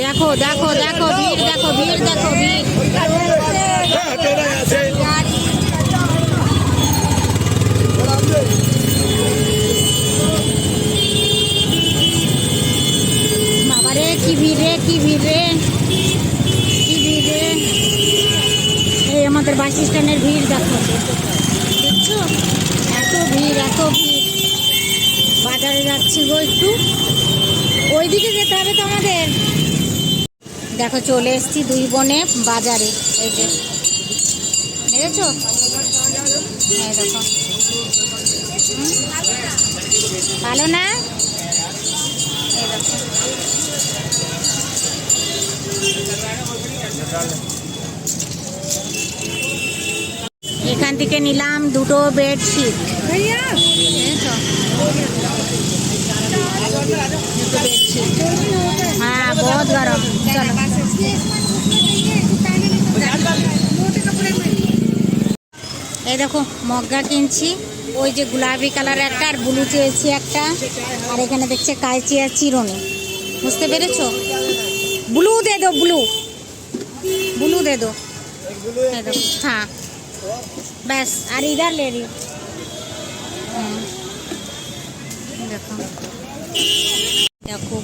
দেখো দেখো দেখো, ভিড় দেখো ভিড়, দেখো গাড়ি বাবারে, কি ভিড় রে, কি ভিড় রে, কি ভিড় রে। এই আমাদের বাস স্ট্যান্ডের ভিড়, দেখো। দেখছ? এত ভিড় এত ভিড়। বাজারে যাচ্ছি গো একটু। ওইদিকে যেতে হবে তো আমাদের দেখো চলে এসেছি দুই বনে বাজারে। এই যে দেখেছ? দেখো। ভালো না? এই দেখো। এখান থেকে নিলাম দুটো বেডশিট। দুটো বেডশিট। হ্যাঁ বহুত গরম চলো এই দেখো মগ্গা কিনছি ওই যে গোলাপি কালার একটা আর ব্লু চেয়েছি একটা আর এখানে দেখছে কাইচি আর চিরুনি বুঝতে পেরেছো ব্লু দে দো ব্লু ব্লू दे दो दे दो हाँ बस और इधर ले रही हूँ হুম। দেখো দেখো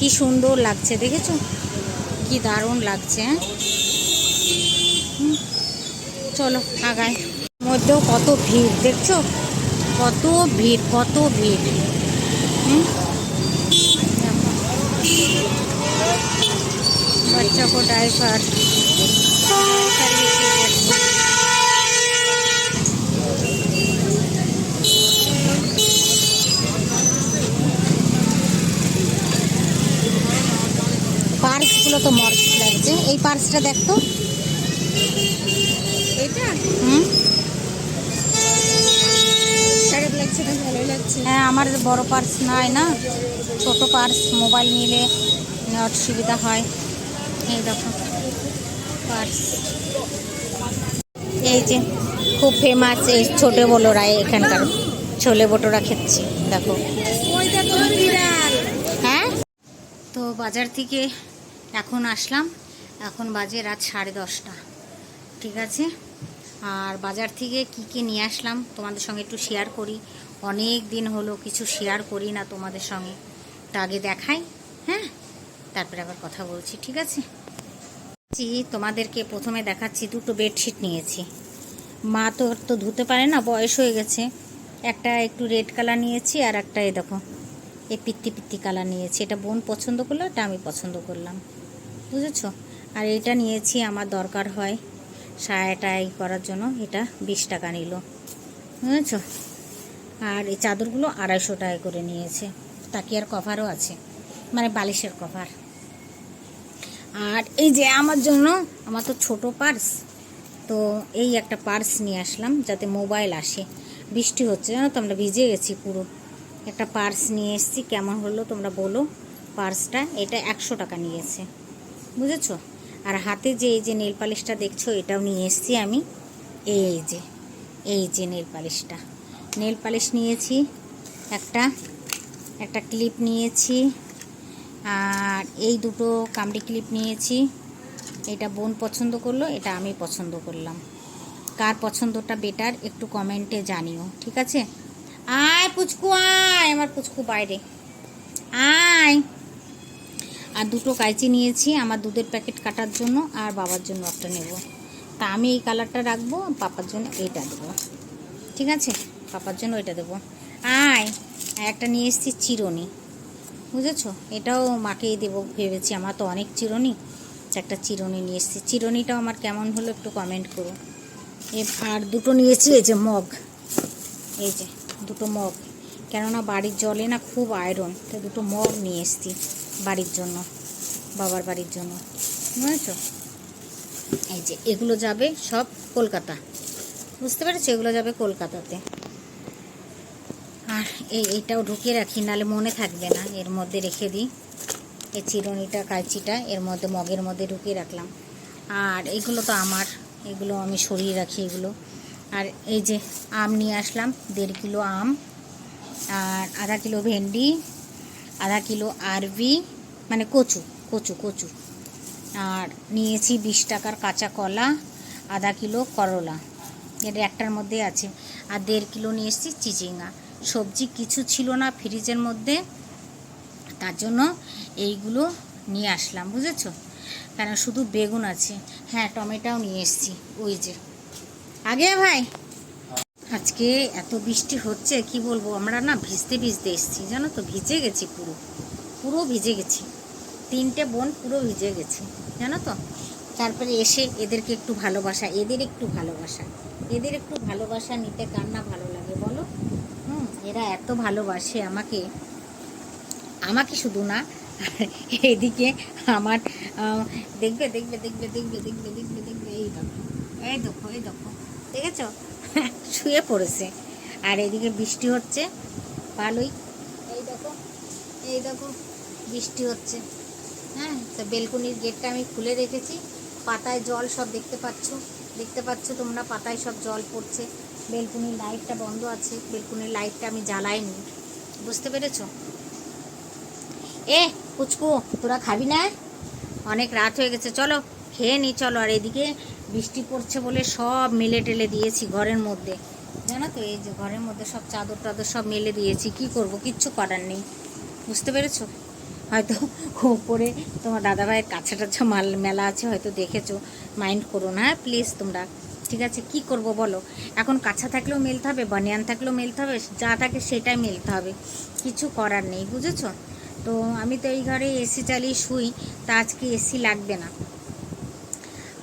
কি সুন্দর লাগছে, দেখেছ? কি দারুণ লাগছে হ্যাঁ? চলো, আগায়। মধ্যে কত ভিড়, দেখছ? কত ভিড় কত ভিড়। হুম? বাচ্চা কো ডাইভার পার্সটা দেখতো এটা হুম? হ্যাঁ আমার বড় পার্স নাই না। ছোট পার্স মোবাইল নিলে অসুবিধা হয়। এই দেখো পার্স। এই যে খুব ফেমাস এই ছোটো বলোরা এখানকার। ছোলে বটোরা খেচ্ছি দেখো। হ্যাঁ? তো বাজার থেকে এখন আসলাম। এখন বাজে রাত সাড়ে দশটা। ঠিক আছে? আর বাজার থেকে কি কি নিয়ে আসলাম তোমাদের সঙ্গে একটু শেয়ার করি। অনেক দিন হলো কিছু শেয়ার করি না তোমাদের সঙ্গে। তা আগে দেখাই হ্যাঁ? তারপরে আবার কথা বলছি, ঠিক আছে? তোমাদেরকে প্রথমে দেখাচ্ছি, দুটো বেডশিট নিয়েছি। মা তো তো ধুতে পারে না, বয়স হয়ে গেছে। একটা একটু রেড কালার নিয়েছি আর একটা এই দেখো, এই পিত্তি পিত্তি কালার নিয়েছি। এটা বোন পছন্দ করল, এটা আমি পছন্দ করলাম। বুঝেছ? আর এটা নিয়েছি আমার দরকার হয় সায়াটাই করার জন্য। এটা বিশ টাকা নিল। বুঝেছ? আর এই চাদরগুলো আড়াইশো টাকা করে নিয়েছে। তাকিয়ার কভারও আছে। মানে বালিশের কভার। আর এই যে আমার জন্য, আমার তো ছোট পার্স। তো এই একটা পার্স নিয়ে আসলাম যাতে মোবাইল আসে। বৃষ্টি হচ্ছে, জানো তো, আমরা ভিজে গেছি পুরো। একটা পার্স নিয়ে এসেছি, কেমন হলো তোমরা বলো। পার্সটা, এটা একশো টাকা নিয়েছে। বুঝেছ? আর হাতে যে এই যে নেল পালিশটা দেখছ, এটাও নিয়ে এসেছি আমি। এই যে এই যে নেল পালিশটা। নেল পালিশ নিয়েছি, একটা একটা ক্লিপ নিয়েছি, আর এই দুটো কামড়ি ক্লিপ নিয়েছি। এটা বোন পছন্দ করল, এটা আমি পছন্দ করলাম। কার পছন্দটা বেটার, একটু কমেন্টে জানিও, ঠিক আছে? আয় পুচকু, আয়! আমার পুচকু বাইরে। আয়! আর দুটো কাইচি নিয়েছি, আমার দুধের প্যাকেট কাটার জন্য আর বাবার জন্য একটা নেব। তা আমি এই কালারটা রাখব, পাপার জন্য এইটা দেবো। ঠিক আছে? পাপার জন্য এটা দেবো। আয়, একটা নিয়ে এসেছি চিরনি। বুঝেছ? এটাও মাকেই দেবো ভেবেছি, আমার তো অনেক চিরুনি। তো একটা চিরুনি নিয়ে এসেছি। চিরুনিটাও আমার কেমন হলো একটু কমেন্ট করো। আর দুটো নিয়েছি, এই যে মগ। এই যে, দুটো মগ। কেননা বাড়ির জলে না খুব আয়রন তো দুটো মগ নিয়ে এসেছি। বাড়ির জন্য, বাবার বাড়ির জন্য। বুঝেছ? এই যে এগুলো যাবে সব কলকাতা। বুঝতে পেরেছ? এগুলো যাবে কলকাতাতে। আর এই এইটাও ঢুকিয়ে রাখি, নালে মনে থাকবে না। এর মধ্যে রেখে দিই। এই চিরুনিটা কাঁচিটা এর মধ্যে মগের মধ্যে ঢুকিয়ে রাখলাম। আর এগুলো তো আমার। এগুলো আমি সরিয়ে রাখি এগুলো। আর এই যে আম নিয়ে আসলাম, দেড় কিলো আম আর আধা কিলো ভেন্ডি আধা কিলো আরবি মানে কচু কচু কচু। আর নিয়েছি বিশ টাকার কাঁচা কলা, আধা কিলো করলা। এটা একটার মধ্যে আছে। আর দেড় কিলো নিয়ে এসেছি চিচিঙ্গা। সবজি কিছু ছিল না ফ্রিজের মধ্যে। তার জন্য এইগুলো নিয়ে আসলাম, বুঝেছ? কেন? শুধু বেগুন আছে। হ্যাঁ টমেটোও নিয়ে এসেছি, ওই যে। আগে ভাই আজকে এত বৃষ্টি হচ্ছে, কি বলব? আমরা না ভিজতে ভিজতে এসেছি, জানো তো? ভিজে গেছি পুরো পুরো ভিজে গেছি। তিনটে বোন পুরো ভিজে গেছি, জানো তো? তারপরে এসে এদেরকে একটু ভালোবাসা, এদের একটু ভালোবাসা, এদের একটু ভালোবাসা নিতে কার না ভালো লাগে বলো? হুম, এরা এত ভালোবাসে আমাকে। আমাকে শুধু না, এদিকে আমার দেখবে দেখবে দেখবে দেখবে দেখবে দেখবে দেখবে, এই দেখো এই দেখো এই দেখো। দেখেছ? শুয়ে পড়েছে। আর এদিকে বৃষ্টি হচ্ছে। ভালোই এই দেখো এই দেখো, বৃষ্টি হচ্ছে। হ্যাঁ তো বেলকুনির গেটটা আমি খুলে রেখেছি। পাতায় জল সব দেখতে পাচ্ছ। দেখতে পাচ্ছ তোমরা, পাতায় সব জল পড়ছে। বেলকুনির লাইটটা বন্ধ আছে। বেলকুনির লাইটটা আমি জ্বালাইনি। বুঝতে পেরেছ? এ, পুচকু, তোরা খাবি না? অনেক রাত হয়ে গেছে। চলো, খেয়ে নি, চলো। আর এদিকে বৃষ্টি পড়ছে বলে সব মেলে টেলে দিয়েছি ঘরের মধ্যে। জানো তো, এই যে ঘরের মধ্যে সব চাদর টাদর সব মেলে দিয়েছি, কি করব? কিচ্ছু করার নেই। বুঝতে পেরেছ? হয়তো ওপরে তোমার দাদাভাইয়ের কাছা টাছা মাল মেলা আছে, হয়তো দেখেছ। মাইন্ড করো না হ্যাঁ প্লিজ তোমরা। ঠিক আছে, কি করব বলো? এখন কাছা থাকলেও মেলতে হবে, বানিয়ান থাকলেও মেলতে হবে, যা থাকে সেটাই মেলতে হবে। কিছু করার নেই, বুঝেছ? তো আমি তো এই ঘরে এসি চালিয়ে শুই, তা আজকে এসি লাগবে না।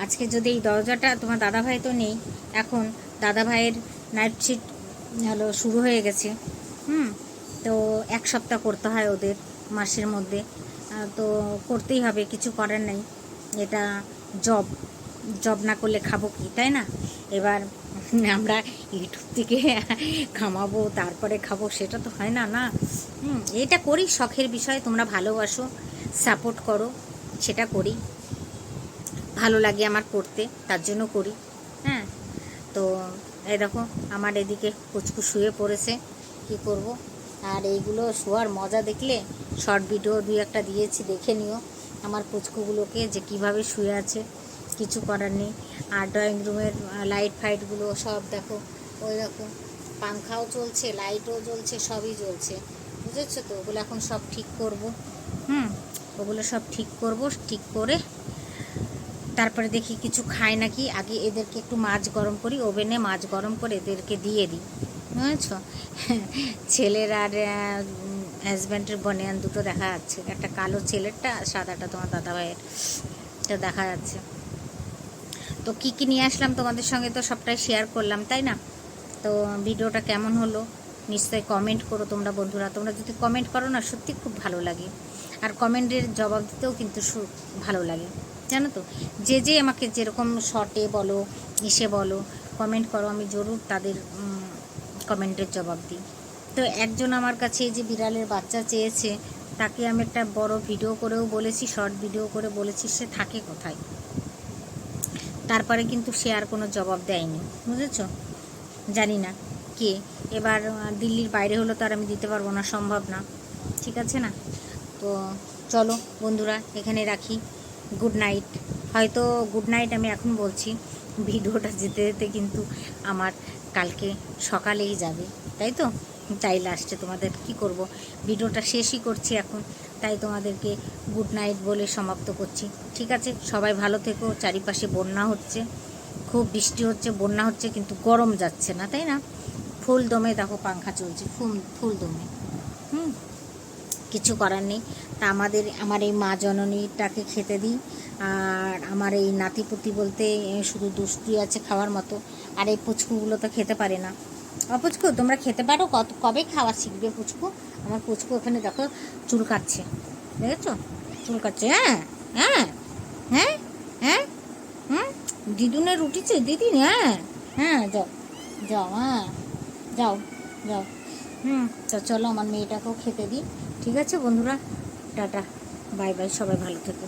আজকে যদি এই দরজাটা তোমার দাদাভাই তো নেই, এখন দাদাভাইয়ের নাইট শিট হলো, শুরু হয়ে গেছে। হুম? তো এক সপ্তাহ করতে হয় ওদের মাসের মধ্যে। তো করতেই হবে, কিছু করার নেই। এটা জব জব না করলে খাব কি, তাই না? এবার আমরা ইউটিউব থেকে কামাবো, তারপরে খাব, সেটা তো হয় না না? এটা করি, শখের বিষয়ে, তোমরা ভালোবাসো সাপোর্ট করো, সেটা করি। ভালো লাগে আমার করতে তার জন্য করি। হ্যাঁ তো এই দেখো, আমার এদিকে কুচকু শুয়ে পড়েছে, কি করব? আর এইগুলো শোয়ার মজা দেখলে শর্ট ভিডিও দুই একটা দিয়েছি, দেখে নিও আমার পুচকুগুলোকে যে কীভাবে শুয়ে আছে, কিছু করার নেই। আর ড্রয়িং রুমের লাইট ফাইটগুলো সব দেখো, ওই দেখো, পাংখাও চলছে লাইটও জ্বলছে, সবই জ্বলছে। বুঝেছ তো? ওগুলো এখন সব ঠিক করব। হুম, ওগুলো সব ঠিক করব, ঠিক করে তারপরে দেখি কিছু খায় নাকি, আগে এদেরকে একটু মাছ গরম করি, ওভেনে মাছ গরম করে এদেরকে দিয়ে দিই, বুঝেছ? ছেলের আর হাজব্যান্ডের বনিয়ান দুটো দেখা যাচ্ছে, একটা কালো ছেলেরটা সাদাটা তোমার দাদাভাইয়ের এটা দেখা যাচ্ছে। তো কী কী নিয়ে আসলাম তোমাদের সঙ্গে তো সবটাই শেয়ার করলাম, তাই না? তো ভিডিওটা কেমন হলো? নিশ্চয়ই কমেন্ট করো তোমরা বন্ধুরা, তোমরা যদি কমেন্ট করো না, সত্যি খুব ভালো লাগে। আর কমেন্টের জবাব দিতেও কিন্তু ভালো লাগে। জানো তো? যে যে আমাকে যেরকম শর্টে বলো এসে বলো কমেন্ট করো, আমি জরুর তাদের কমেন্টের জবাব দিই। তো একজন আমার কাছে যে বিড়ালের বাচ্চা চেয়েছে, তাকে আমি একটা বড় ভিডিও করেও বলেছি শর্ট ভিডিও করে বলেছি, সে থাকে কোথায়? তারপরে কিন্তু সে আর কোনো জবাব দেয়নি, বুঝেছ? জানি না কে। এবার দিল্লির বাইরে হলো তো আর আমি দিতে পারব না, সম্ভব না, ঠিক আছে না? তো চলো বন্ধুরা, এখানে রাখি। Good night. হয়তো গুড নাইট আমি এখন বলছি, ভিডিওটা যেতে যেতে কিন্তু আমার কালকে সকালেই যাবে, তাই তো? তাই লাস্টে তোমাদের কি করব? ভিডিওটা শেষই করছি এখন, তাই তোমাদেরকে গুড নাইট বলে সমাপ্ত করছি। ঠিক আছে? সবাই ভালো থেকো, চারিপাশে বন্যা হচ্ছে, খুব বৃষ্টি হচ্ছে, বন্যা হচ্ছে, কিন্তু গরম যাচ্ছে না, তাই না? ফুল দমে দেখো, পাংখা চলছে, ফুল ফুল দমে। হুম? কিছু করার নেই। তা আমাদের, আমার এই মা জননীটাকে খেতে দিই। আর আমার এই নাতিপুতি বলতে শুধু দুষ্টি আছে খাওয়ার মতো। আর এই পুচকুগুলো তো খেতে পারে না। ও পুচকু, তোমরা খেতে পারো, কত, কবে খাওয়া শিখবে পুচকু? আমার পুচকু ওখানে দেখো, চুল কাটছে। দেখেছ? চুল কাটছে হ্যাঁ হ্যাঁ হ্যাঁ হ্যাঁ হুম? দিদুনের রুটিছে দিদি হ্যাঁ হ্যাঁ যাও যাও হ্যাঁ যাও যাও, হুম, তো চলো আমার মেয়েটাকেও খেতে দিই। ঠিক আছে বন্ধুরা টাটা। বাই বাই সবাই ভালো থেকো।